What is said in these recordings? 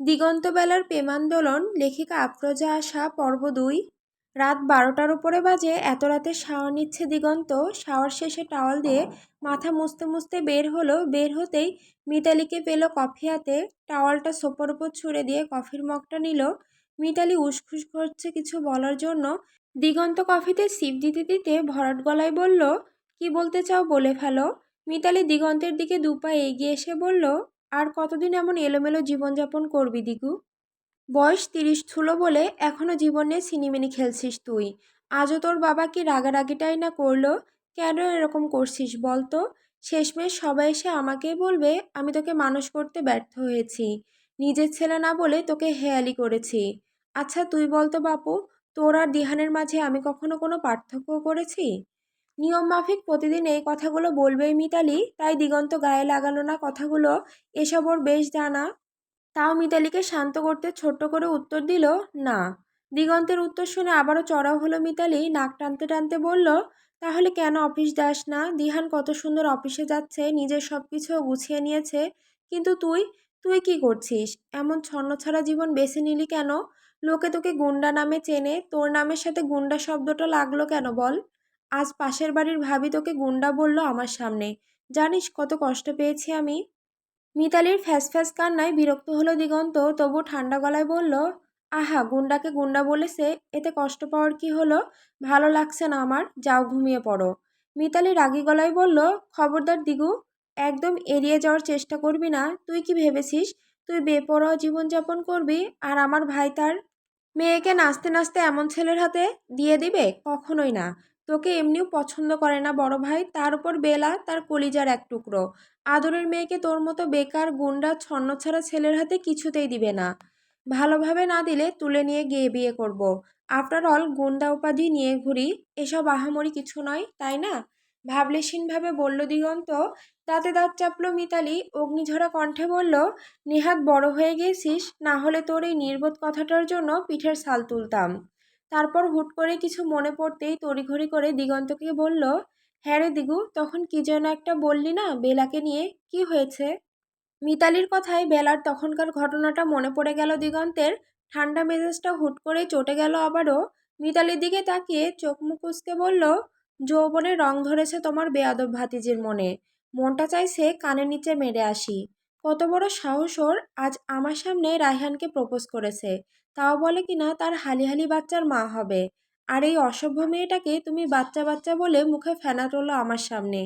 দিগন্তবেলার প্রেমান্দোলন, লেখিকা আফরোজা আশা, পর্ব দুই। রাত বারোটার উপরে বাজে, এত রাতে শাওয়ার নিচ্ছে দিগন্ত। শাওয়ার শেষে টাওয়াল দিয়ে মাথা মুছতে মুছতে বের হলো। বের হতেই মিতালিকে পেল কফি হাতে। টাওয়ালটা সোফার উপর ছুঁড়ে দিয়ে কফির মগটা নিল। মিতালি উসখুস করছে কিছু বলার জন্য। দিগন্ত কফিতে সিপ দিতে দিতে ভরাট গলায় বলল, কি বলতে চাও বলে ফেলো? মিতালি দিগন্তের দিকে দুপা এগিয়ে এসে বলল আর কতদিন এমন এলোমেলো জীবনযাপন করবি, দিগু? বয়স তিরিশ থুলো বলে এখনও জীবনে সিনিমিনি খেলছিস তুই। আজও তোর বাবা কি রাগারাগিটাই না করল? কেন এরকম করছিস বল তো শেষমেশ সবাই এসে আমাকেই বলবে, আমি তোকে মানুষ করতে ব্যর্থ হয়েছি। নিজের ছেলে না বলে তোকে হেয়ালি করেছি। আচ্ছা তুই বল তো বাপু, তোর আর দিহানের মাঝে আমি কখনো কোনো পার্থক্য করেছি? নিয়ম মাফিক প্রতিদিন এই কথাগুলো বলবেই মিতালি। তাই দিগন্ত গায়ে লাগালো না কথাগুলো। এসব ওর বেশ জানা। তাও মিতালিকে শান্ত করতে ছোট্ট করে উত্তর দিল, না। দিগন্তের উত্তর শুনে আবারও চড়াও হলো মিতালি। নাক টানতে টানতে বলল, তাহলে কেন অফিস যাস না? দিহান কত সুন্দর অফিসে যাচ্ছে, নিজের সব কিছু গুছিয়ে নিয়েছে। কিন্তু তুই তুই কি করছিস? এমন ছন্নছাড়া জীবন বেছে নিলি কেন? লোকে তোকে গুন্ডা নামে চেনে। তোর নামের সাথে গুন্ডা শব্দটা লাগল কেন বল? আজ পাশের বাড়ির ভাবি তোকে গুন্ডা বলল আমার সামনে। জানিস কত কষ্ট পেয়েছি আমি? মিতালির ফ্যাস ফ্যাস কান্নায় বিরক্ত হলো দিগন্ত তবু ঠান্ডা গলায় বলল, আহা, গুন্ডাকে গুন্ডা বলেছে, এতে কষ্ট পাওয়ার কি হলো? ভালো লাগছে না আমার, যাও ঘুমিয়ে পড়ো। মিতালি রাগী গলায় বলল, খবরদার দিগু, একদম এড়িয়ে যাওয়ার চেষ্টা করবি না। তুই কি ভেবেছিস? তুই বেপরোয়া জীবনযাপন করবি, আর আমার ভাই তার মেয়েকে নাচতে নাচতে এমন ছেলের হাতে দিয়ে দিবে? কখনোই না। তোকে এমনিও পছন্দ করে না বড় ভাই। তার উপর বেলা, তার কলিজার এক টুকরো। আদরের মেয়েকে তোর মতো বেকার, গুন্ডা, ছন্নছাড়া ছেলের হাতে কিছুতেই দিবে না। ভালোভাবে না দিলে তুলে নিয়ে গিয়ে বিয়ে করব। আফটার অল গুন্ডা উপাধি নিয়ে ঘুরি। এসব আহামরি কিছু নয়, তাই না? ভাবলেশীনভাবে বলল দিগন্ত। দাঁতে দাঁত চাপলো মিতালি। অগ্নিঝরা কণ্ঠে বলল, নেহাত বড় হয়ে গেছিস, না হলে তোর এই নির্বোধ কথাটার জন্য পিঠের সাল তুলতাম। তারপর হুট করে কিছু মনে পড়তেই তড়িঘড়ি করে দিগন্তকে বলল হ্যাঁ রে দিগু, তখন কি যেন একটা বললি না বেলাকে নিয়ে? কি হয়েছে? মিতালির কথায় বেলার তখনকার ঘটনাটা মনে পড়ে গেল দিগন্তের। ঠান্ডা মেজাজটা হুট করে চটে গেল আবারও। মিতালির দিকে তাকিয়ে চোখ উসকে বলল, যৌবনে রং ধরেছে তোমার বেয়াদব ভাতিজির মনে। মনটা চাইছে কানের নিচে মেরে আসি। কত বড় সাহস ওর আজ আমার সামনে রায়হানকে প্রপোজ করেছে। তাও বলে কিনা তার হালিহালি বাচ্চার মা হবে। আর এই অসভ্য মেয়েটাকে তুমি বাচ্চা বাচ্চা বলে মুখে ফেনা তোলো আমার সামনে।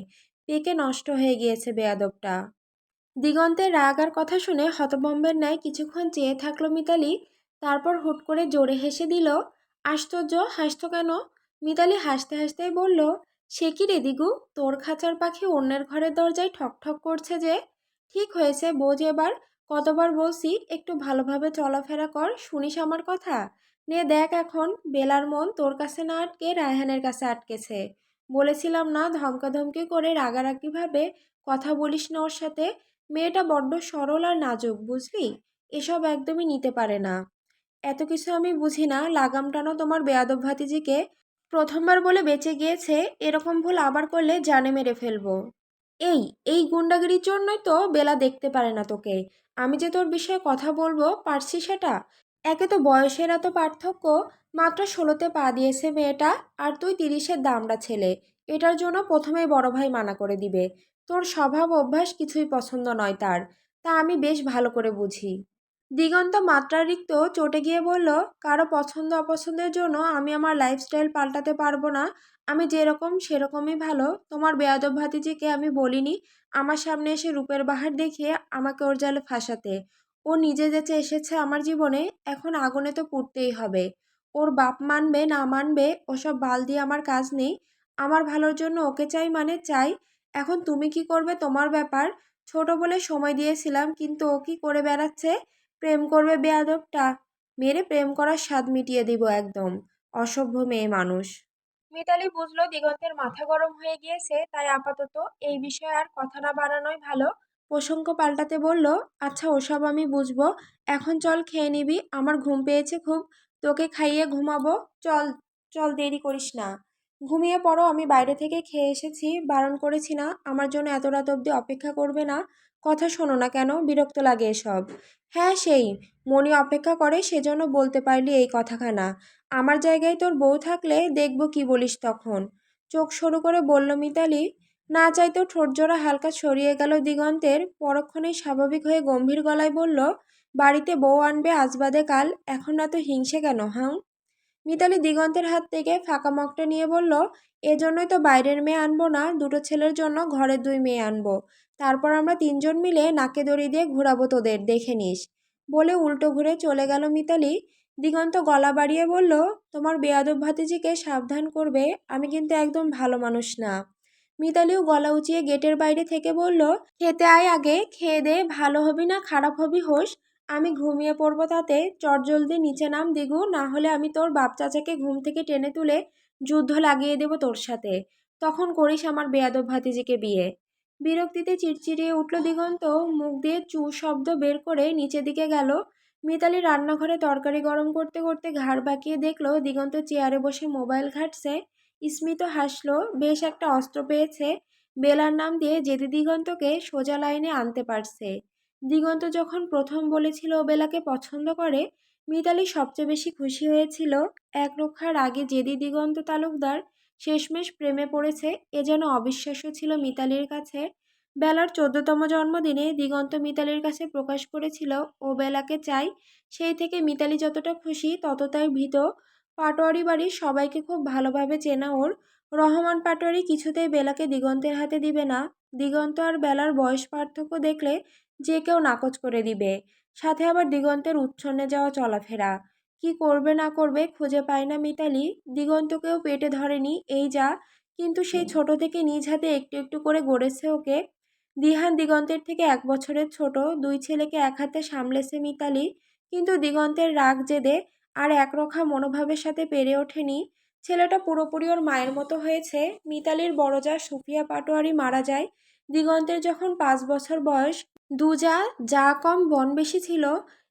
পেকে নষ্ট হয়ে গিয়েছে বেয়াদবটা। দিগন্তের রাগ আর কথা শুনে হতবম্বের ন্যায় কিছুক্ষণ চেয়ে থাকল মিতালি। তারপর হুট করে জোরে হেসে দিল, আশ্চর্য হাসতো কেন? মিতালি হাসতে হাসতেই বলল, সে কি রে দিগু? তোর খাঁচার পাখি অন্যের ঘরের দরজায় ঠক ঠক করছে যে ঠিক হয়েছে বোঝ এবার, কতবার বলছি একটু ভালোভাবে চলাফেরা কর, শুনিস আমার কথা? নে দেখ এখন, বেলার মন তোর কাছে না আটকে রায়হানের কাছে আটকেছে। বলেছিলাম না ধমকাধমকি করে রাগারাগিভাবে কথা বলিস না ওর সাথে। মেয়েটা বড্ড সরল আর নাজুক, বুঝলি? এসব একদমই নিতে পারে না। এত কিছু আমি বুঝি না, লাগাম টানো তোমার বেয়াদব ভাতিজিকে। প্রথমবার বলে বেঁচে গিয়েছে, এরকম ভুল আবার করলে জানে মেরে ফেলব। এই এই গুন্ডাগিরির জন্যই তো বেলা দেখতে পারে না তোকে। আমি যে তোর বিষয়ে কথা বলব, পারছি সেটা? একে তো বয়সের এত পার্থক্য, মাত্র ষোলোতে পা দিয়েছে মেয়েটা আর তুই তিরিশের দামটা ছেলে। এটার জন্য প্রথমেই বড় ভাই মানা করে দিবে। তোর স্বভাব অভ্যাস কিছুই পছন্দ নয় তার। তা আমি বেশ ভালো করে বুঝি। দিগন্ত মাত্রারিক্ত চটে গিয়ে বলল, কারও পছন্দ অপছন্দের জন্য আমি আমার লাইফস্টাইল পাল্টাতে পারব না। আমি যেরকম সেরকমই ভালো। তোমার বেয়াদব ভাতিজিকে আমি বলিনি। আমার সামনে এসে রূপের বাহার দেখিয়ে আমাকে ওর জালে ফাঁসাতে। ও নিজে যেচে এসেছে আমার জীবনে, এখন আগুনে তো পুড়তেই হবে। ওর বাপ মানবে না মানবে, ওসব বাল দিয়ে আমার কাজ নেই। আমার ভালোর জন্য ওকে চাই মানে চাই। এখন তুমি কি করবে তোমার ব্যাপার? ছোট বলে সময় দিয়েছিলাম, কিন্তু ও কি করে বেড়াচ্ছে? প্রেম করবে বেয়াদবটা? মেরে প্রেম করার স্বাদ মিটিয়ে দিব একদম, অসভ্য মেয়ে মানুষ। মিতালি বুঝলো দিগন্তের মাথা গরম হয়ে গিয়েছে, তাই আপাতত এই বিষয়ে আর কথা না বাড়ানোই ভালো। প্রসঙ্গ পাল্টাতে বলল আচ্ছা ওসব আমি বুঝব। এখন চল খেয়ে নিবি, আমার ঘুম পেয়েছে খুব। তোকে খাইয়ে ঘুমাবো। চল চল দেরি করিস না। ঘুমিয়ে পড়ো, আমি বাইরে থেকে খেয়ে এসেছি, বারণ করেছি না, আমার জন্য এত রাত অবধি অপেক্ষা করবে না, কথা শোনো না কেন, বিরক্ত লাগে এসব। হ্যাঁ সেই মনি অপেক্ষা করে, সেজন্য বলতে পারলি এই কথাখানা। আমার জায়গায় তোর বউ থাকলে দেখব কি বলিস তখন। চোখ সরু করে বলল, মিতালি, না চাইতেও ঠোঁটজোড়া হালকা সরিয়ে গেল দিগন্তের পরক্ষণেই স্বাভাবিক হয়ে গম্ভীর গলায় বলল, বাড়িতে বউ আনবে আজ বাদে কাল, এখন না তো হিংসে কেন হাং মিতালি দিগন্তের হাত থেকে ফাঁকা মগটা নিয়ে বলল এজন্যই তো বাইরের মেয়ে আনব না, দুটো ছেলের জন্য ঘরের দুই মেয়ে আনব। তারপর আমরা তিনজন মিলে নাকে দড়ি দিয়ে ঘুরাবো তোদের, দেখে নিস। বলে উল্টো ঘুরে চলে গেল মিতালি। দিগন্ত গলা বাড়িয়ে বলল, তোমার বেয়াদব ভাতিজিকে সাবধান করবে, আমি কিন্তু একদম ভালো মানুষ না। মিতালিও গলা উঁচিয়ে গেটের বাইরে থেকে বলল, খেতে আয় আগে, খেয়ে দে, ভালো হবি না, খারাপ হবি হোস। আমি ঘুমিয়ে পড়ব তাতে? চটজলদি নিচে নাম দিগু, না হলে আমি তোর বাপ চাচাকে ঘুম থেকে টেনে তুলে যুদ্ধ লাগিয়ে দেব তোর সাথে। তখন করিস আমার বেয়াদব ভাতিজিকে বিয়ে। বিরক্তিতে চিড়চিড়িয়ে উঠল দিগন্ত, মুখ দিয়ে চু শব্দ বের করে নিচের দিকে গেল। মিতালি রান্নাঘরে তরকারি গরম করতে করতে ঘাড় বাঁকিয়ে দেখল দিগন্ত চেয়ারে বসে মোবাইল ঘাটছে। স্মিত হাসলো, বেশ একটা অস্ত্র পেয়েছে। বেলার নাম দিয়ে যেদি দিগন্তকে সোজা লাইনে আনতে পারছে। দিগন্ত যখন প্রথম বলেছিল ও বেলাকে পছন্দ করে, মিতালি সবচেয়ে বেশি খুশি হয়েছিল এক রক্ষার আগে যেদি দিগন্ত তালুকদার শেষমেশ প্রেমে পড়েছে, এ যেন অবিশ্বাস্য ছিল মিতালির কাছে। বেলার চোদ্দতম জন্মদিনে দিগন্ত মিতালির কাছে প্রকাশ করেছিল, ও বেলাকে চাই, সেই থেকে মিতালি যতটা খুশি ততটাই ভীত। পাটোয়ারি বাড়ির সবাইকে খুব ভালোভাবে চেনা ওর। রহমান পাটোয়ারি কিছুতেই বেলাকে দিগন্তের হাতে দিবে না। দিগন্ত আর বেলার বয়স পার্থক্য দেখলে যে কেউ নাকচ করে দিবে। সাথে আবার দিগন্তের উচ্ছন্নে যাওয়া চলাফেরা। কি করবে না করবে খুঁজে পায় না মিতালি। দিগন্তকেও পেটে ধরেনি এই যা, কিন্তু সেই ছোট থেকে নিজ হাতে একটু একটু করে গড়েছে ওকে। দিহান দিগন্তের থেকে এক বছরের ছোট, দুই ছেলেকে এক হাতে সামলেছে মিতালি, কিন্তু দিগন্তের রাগ জেদে আর একরক্ষা মনোভাবের সাথে পেরে ওঠেনি। ছেলেটা পুরোপুরি ওর মায়ের মতো হয়েছে। মিতালির বড় যা সুফিয়া পাটোয়ারি মারা যায়, দিগন্তের যখন পাঁচ বছর বয়স দুজা যা কম বন বেশি ছিল,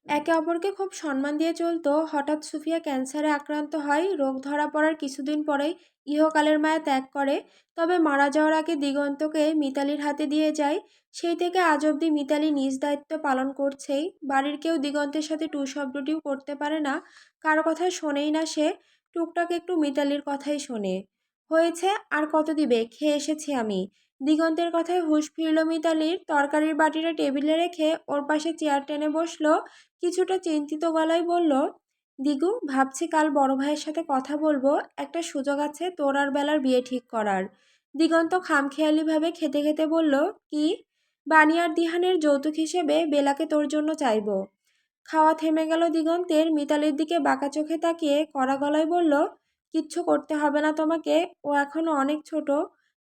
একে অপরকে খুব সম্মান দিয়ে চলতো। হঠাৎ সুফিয়া ক্যান্সারে আক্রান্ত হয়, রোগ ধরা পড়ার কিছুদিন পরেই ইহকালের মায়া ত্যাগ করে। তবে মারা যাওয়ার আগে দিগন্তকে মিতালির হাতে দিয়ে যায়। সেই থেকে আজ অবধি মিতালি নিজ দায়িত্ব পালন করছেই। বাড়ির কেউ দিগন্তের সাথে টু শব্দটিও করতে পারে না। কারও কথা শোনেই না সে। টুকটাক একটু মিতালির কথাই শোনে। হয়েছে আর কত দিবে খেয়ে এসেছি আমি। দিগন্তের কথায় হুঁশ ফিরল মিতালির। তরকারির বাটিটা টেবিলে রেখে ওর পাশে চেয়ার টেনে বসল। কিছুটা চিন্তিত গলায় বলল, দিগু, ভাবছি কাল বড় ভাইয়ের সাথে কথা বলব। একটা সুযোগ আছে তোর আর বেলার বিয়ে ঠিক করার। দিগন্ত খামখেয়ালিভাবে খেতে খেতে বলল, কি? বানিয়ার দিহানের যৌতুক হিসেবে বেলাকে তোর জন্য চাইব। খাওয়া থেমে গেল দিগন্তের। মিতালির দিকে বাঁকা চোখে তাকিয়ে কড়া গলায় বলল, কিচ্ছু করতে হবে না তোমাকে। ও এখনও অনেক ছোট।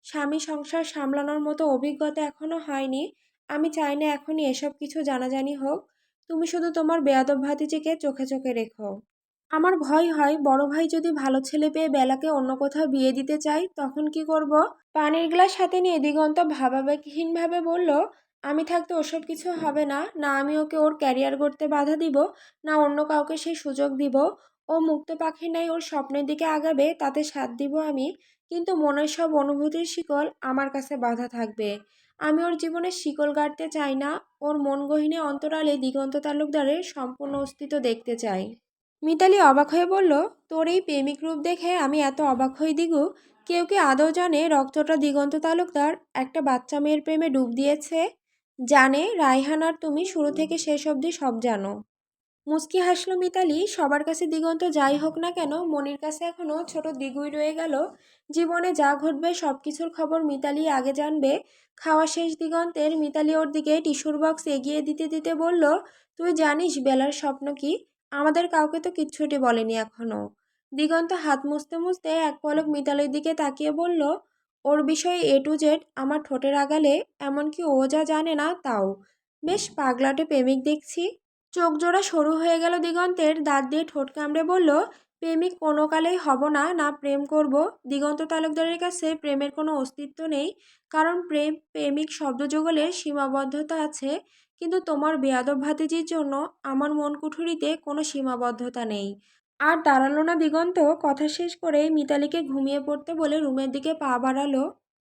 স্বামী সংসার সামলানোর মতো অভিজ্ঞতা এখনও হয়নি। আমি চাই না এখনই এসব কিছু জানাজানি হোক। তুমি শুধু তোমার বেয়াদব ভাতিজিকে চোখে চোখে রেখো। আমার ভয় হয় বড় ভাই যদি ভালো ছেলে পেয়ে বেলাকে অন্য কোথাও বিয়ে দিতে চাই তখন কি করব? পানির গ্লাস হাতে নিয়ে দিগন্ত ভাবাবেগহীনভাবে বলল, আমি থাকতে ওসব কিছু হবে না। না আমি ওকে ওর ক্যারিয়ার গড়তে বাধা দিব, না অন্য কাউকে সেই সুযোগ দিব। ও মুক্ত পাখি নাই, ওর স্বপ্নের দিকে আগাবে, তাতে সাথ দিব আমি। কিন্তু মনের সব অনুভূতির শিকল আমার কাছে বাধা থাকবে। আমি ওর জীবনে শিকল গাড়তে চাই না, ওর মন গহিনে অন্তরালে দিগন্ত তালুকদারের সম্পূর্ণ অস্তিত্ব দেখতে চাই। মিতালি অবাক হয়ে বলল, তোর এই প্রেমিক রূপ দেখে আমি এত অবাক হয়ে দিগু। কেউ কি আদৌ জানে রক্তটা দিগন্ত তালুকদার একটা বাচ্চা মেয়ের প্রেমে ডুব দিয়েছে? জানে রায়হানার তুমি শুরু থেকে শেষ অবধি সব জানো। মুস্কি হাসলো মিতালি, সবার কাছে দিগন্ত যাই হোক না কেন, মনির কাছে এখনও ছোট দিগুই রয়ে গেল। জীবনে যা ঘটবে সব কিছুর খবর মিতালি আগে জানবে। খাওয়া শেষ দিগন্তের, মিতালি ওর দিকে টিস্যুর বক্স এগিয়ে দিতে দিতে বলল, তুই জানিস বেলার স্বপ্ন কি? আমাদের কাউকে তো কিচ্ছুটি বলেনি এখনও দিগন্ত হাত মুছতে মুছতে এক পলক মিতালির দিকে তাকিয়ে বলল, ওর বিষয়ে এ টু জেড আমার ঠোঁটের আগালে, এমনকি ও যা জানে না তাও। বেশ পাগলাটে প্রেমিক দেখছি। চোখ জোড়া সরু হয়ে গেল দিগন্তের, দাঁত দিয়ে ঠোঁট কামড়ে বলল, প্রেমিক কোনো কালেই হব না না প্রেম করব। দিগন্ত তালুকদারের কাছে প্রেমের কোনো অস্তিত্ব নেই, কারণ প্রেম, প্রেমিক শব্দযুগলের সীমাবদ্ধতা আছে, কিন্তু তোমার বেয়াদব ভাতিজির জন্য আমার মন কুঠুরিতে কোনো সীমাবদ্ধতা নেই। আর দাঁড়াল না দিগন্ত, কথা শেষ করে মিতালিকে ঘুমিয়ে পড়তে বলে রুমের দিকে পা বাড়ালো।